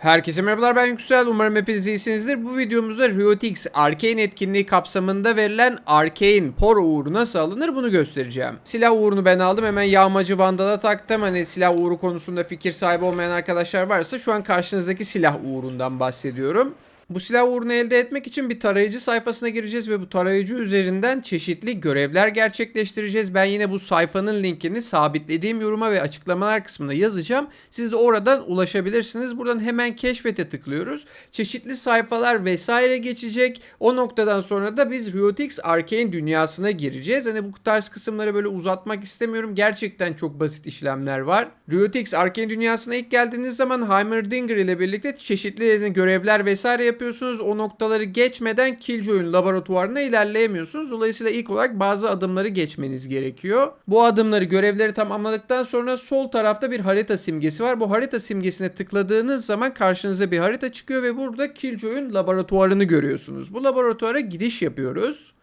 Herkese merhabalar ben Yüksel. Umarım hepiniz iyisinizdir. Bu videomuzda Riot X Arcane etkinliği kapsamında verilen Arcane Poro uğuru nasıl alınır bunu göstereceğim. Silah uğurunu ben aldım. Hemen yağmacı vandala taktım. Hani silah uğuru konusunda fikir sahibi olmayan arkadaşlar varsa şu an karşınızdaki silah uğurundan bahsediyorum. Bu silah uğrunu elde etmek için bir tarayıcı sayfasına gireceğiz ve bu tarayıcı üzerinden çeşitli görevler gerçekleştireceğiz. Ben yine bu sayfanın linkini sabitlediğim yoruma ve açıklamalar kısmına yazacağım. Siz de oradan ulaşabilirsiniz. Buradan hemen keşfete tıklıyoruz. Çeşitli sayfalar vesaire geçecek. O noktadan sonra da biz RioTX Arcane dünyasına gireceğiz. Hani bu tarz kısımları böyle uzatmak istemiyorum. Gerçekten çok basit işlemler var. RioTX Arcane dünyasına ilk geldiğiniz zaman Heimerdinger ile birlikte çeşitli görevler vesaire yapıyorsunuz. O noktaları geçmeden Killjoy'un laboratuvarına ilerleyemiyorsunuz. Dolayısıyla ilk olarak bazı adımları geçmeniz gerekiyor. Bu adımları görevleri tamamladıktan sonra sol tarafta bir harita simgesi var. Bu harita simgesine tıkladığınız zaman karşınıza bir harita çıkıyor ve burada Killjoy'un laboratuvarını görüyorsunuz. Bu laboratuvara gidiş yapıyoruz.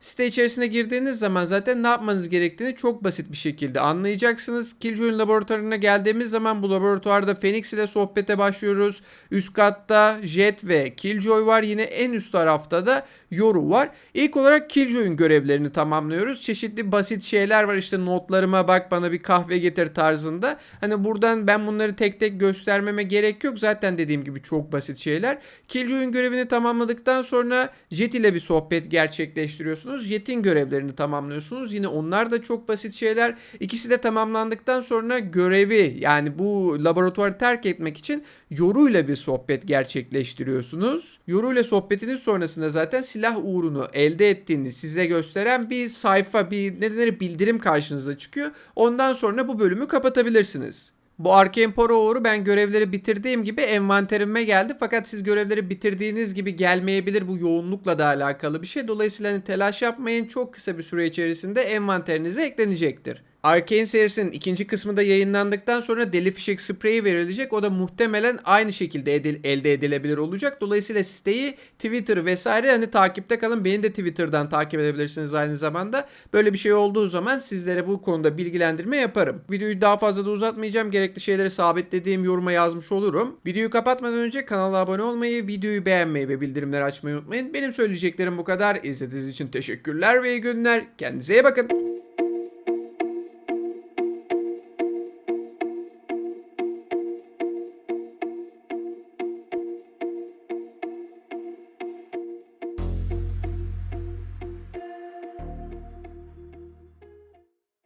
Site içerisine girdiğiniz zaman zaten ne yapmanız gerektiğini çok basit bir şekilde anlayacaksınız. Killjoy'un laboratuvarına geldiğimiz zaman bu laboratuvarda Phoenix ile sohbete başlıyoruz. Üst katta Jet ve Killjoy var. Yine en üst tarafta da Yoru var. İlk olarak Killjoy'un görevlerini tamamlıyoruz. Çeşitli basit şeyler var işte notlarıma bak bana bir kahve getir tarzında. Hani buradan ben bunları tek tek göstermeme gerek yok. Zaten dediğim gibi çok basit şeyler. Killjoy'un görevini tamamladıktan sonra Jet ile bir sohbet gerçekleştiriyorsunuz. Jet'in görevlerini tamamlıyorsunuz. Yine onlar da çok basit şeyler. İkisi de tamamlandıktan sonra görevi yani bu laboratuvarı terk etmek için Yoru ile bir sohbet gerçekleştiriyorsunuz. Yoru ile sohbetinin sonrasında zaten silah uğrunu elde ettiğini size gösteren bir sayfa, bir ne denir bildirim karşınıza çıkıyor. Ondan sonra bu bölümü kapatabilirsiniz. Bu Arcane Poro uğru ben görevleri bitirdiğim gibi envanterime geldi. Fakat siz görevleri bitirdiğiniz gibi gelmeyebilir. Bu yoğunlukla da alakalı bir şey. Dolayısıyla hani telaş yapmayın. Çok kısa bir süre içerisinde envanterinize eklenecektir. Arcane serisinin ikinci kısmı da yayınlandıktan sonra deli fişek spreyi verilecek. O da muhtemelen aynı şekilde edil- elde edilebilir olacak. Dolayısıyla siteyi Twitter vesaire hani takipte kalın. Beni de Twitter'dan takip edebilirsiniz aynı zamanda. Böyle bir şey olduğu zaman sizlere bu konuda bilgilendirme yaparım. Videoyu daha fazla da uzatmayacağım. Gerekli şeyleri sabitlediğim yoruma yazmış olurum. Videoyu kapatmadan önce kanala abone olmayı, videoyu beğenmeyi ve bildirimleri açmayı unutmayın. Benim söyleyeceklerim bu kadar. İzlediğiniz için teşekkürler ve iyi günler. Kendinize iyi bakın.